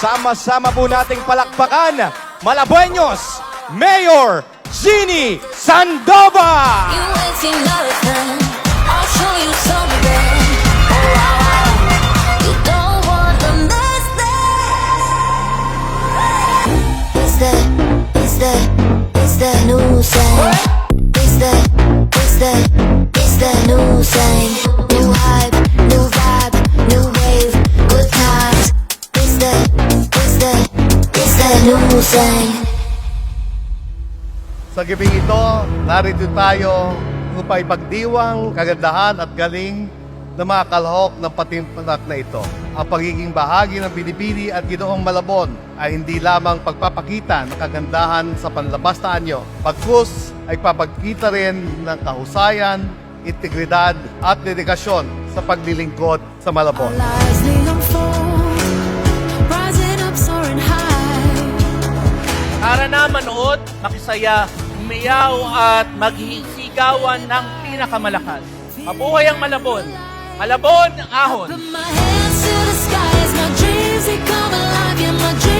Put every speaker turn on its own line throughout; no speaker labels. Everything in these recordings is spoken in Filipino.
kasama po nating palakpakan, Malabueños, Mayor Jeannie Sandoval!
Sound.
Sa gabing ito, narito tayo upang ipagdiwang kagandahan at galing ng mga kalahok ng patimpanak na ito. Ang pagiging bahagi ng Binibini at Ginoong Malabon ay hindi lamang pagpapakita ng kagandahan sa panlabas na anyo, pagkus ay papagkita rin ng kahusayan, integridad at dedikasyon sa paglilingkod sa Malabon.
Na manood, makisaya, umiyaw at maghisigawan ng pinakamalakas. Mabuhay ang Malabon! Malabon, ahon!
My hands to the sky as my dreams they alive. Yeah, my dreams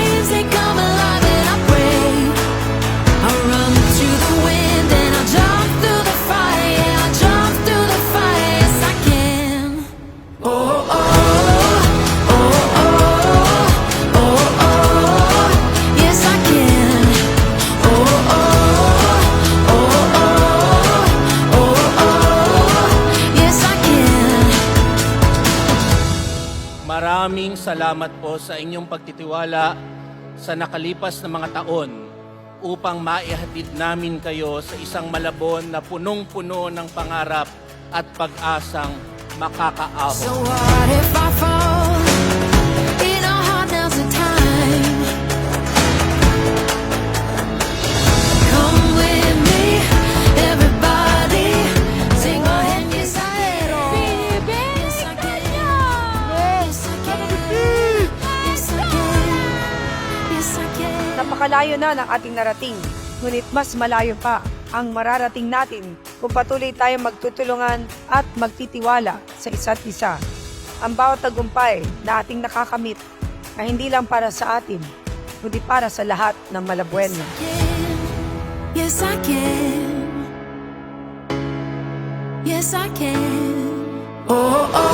Maraming salamat po sa inyong pagtitiwala sa nakalipas na mga taon upang maihatid namin kayo sa isang Malabon na punong-puno ng pangarap at pag-asang
So
makakaahon.
what if I fall? Can.
Napakalayo na ng ating narating, ngunit mas malayo pa ang mararating natin kung patuloy tayong magtutulungan at magtitiwala sa isa't isa. Ang bawat tagumpay na ating nakakamit ay hindi lang para sa atin, kundi para sa lahat ng Malabueno.
Yes, I can. Yes, I can. Oh, oh, oh,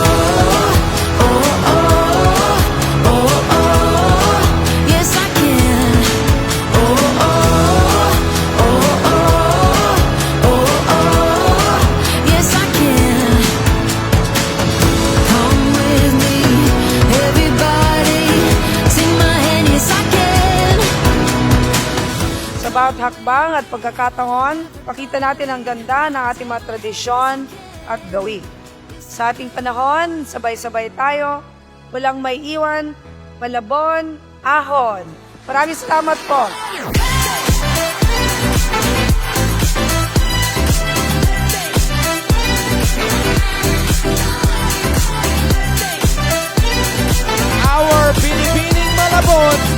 Sa hakbang at pagkakataon, pakita natin ang ganda ng ating mga tradisyon at gawin. Sa ating panahon, sabay-sabay tayo, walang may iwan, malabon, ahon. Maraming salamat po! Our Pinipining Malabon